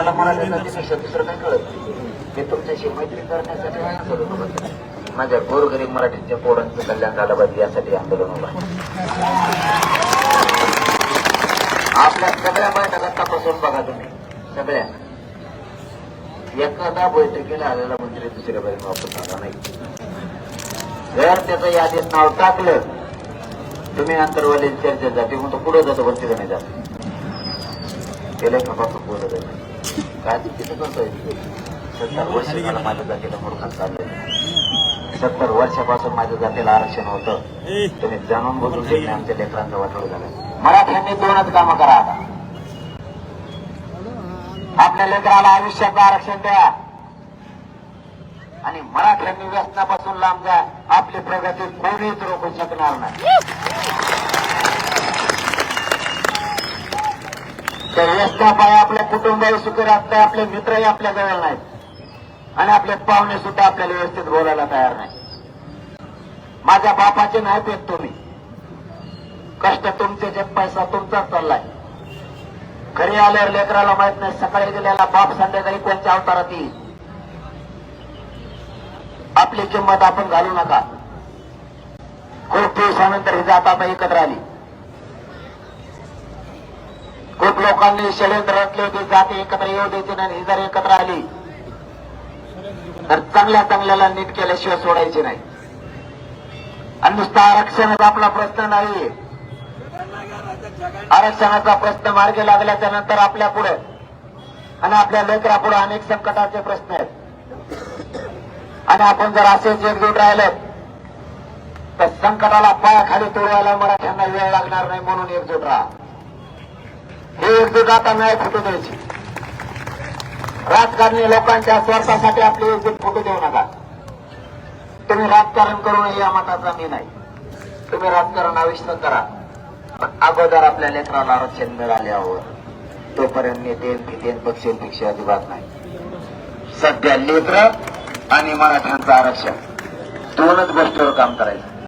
मला मराठी दुसरं काही कळत मी तुमच्याशी मैत्री करण्यासाठी आंदोलन माझ्या गोरगरीब मराठीच्या पोरांचं कल्याण झालं पाहिजे यासाठी आंदोलन उभं आपल्या सगळ्या बैठका तपासून बघा तुम्ही. सगळ्या. एखादा बैठकीला आलेला मंत्री दुसऱ्या बाई वापस आला नाही. जर त्याचं यादीत नाव टाकलं तुम्ही अंतरवाली चर्चेत जाते मग तो पुढे जातो वरती तिथं जातो. जात गेल्या खपासून पुढे आहे काय चुकीचं करतोय सत्तर वर्ष मला माझ्या जातीला मूर्खात चाललंय. सत्तर वर्षापासून माझ्या जातीला आरक्षण होतं. तुम्ही जाणून बोलून घेतले आमच्या लेकरांचं वाटोळ झालं. मराठ्यांनी दोनच कामं करा आता. आपल्या लेकराला आयुष्याचं आरक्षण द्या. आणि मराठ्यांनी व्यसनापासून लांब जा. आपली प्रगती कोणीच रोखू शकणार नाही. त्या व्यसनापाय आपल्या कुटुंबाही सुखी राहत आपले मित्रही आपल्या जवळ नाहीत. आणि आपले पाहुणे सुद्धा आपल्याला व्यवस्थित बोलायला तयार नाही माझ्या बापाचे नाही पेत तुम्ही. कष्ट तुमचे जे पैसा तुमचाच चाललाय. घरी आल्यावर लेकराला माहीत नाही सकाळी गेल्याला बाप संध्याकाळी कोणत्या अवतारात येईल? आपली किंमत आपण घालू नका. खूप दिवसानंतर ही जात आता एकत्र आली. खूप लोकांनी षडयंत्र रचले होते जाती एकत्र येऊ द्यायची नाही ही जर एकत्र आली. तर चांगल्या चांगल्याला नीट केल्याशिवाय सोडायची नाही. आणि नुसता आरक्षणाचा आपला प्रश्न नाही आरक्षणाचा प्रश्न मार्गी लागल्याच्या नंतर आपल्या पुढे आणि आपल्या लेकरापुढे अनेक संकटाचे प्रश्न आहेत. आणि आपण जर असेच एकजूट राहिलं तर संकटाला पायाखाली तोडवायला मराठ्यांना वेळ लागणार नाही म्हणून एकजूट राहा. हे एकजूट आता नाही फोटो द्यायची. राजकारणी लोकांच्या स्वार्थासाठी आपले एकजूट फोटो देऊ नका. तुम्ही राजकारण करू नये या मताचा मी नाही. तुम्ही राजकारण आविष्ट करा. पण अगोदर आपल्या लेकराला आरक्षण मिळाल्यावर तोपर्यंत नेते फितेन पक्षांपेक्षा अजिबात नाही. सध्या लेकर आणि मराठ्यांचं आरक्षण दोनच गोष्टीवर काम करायचं.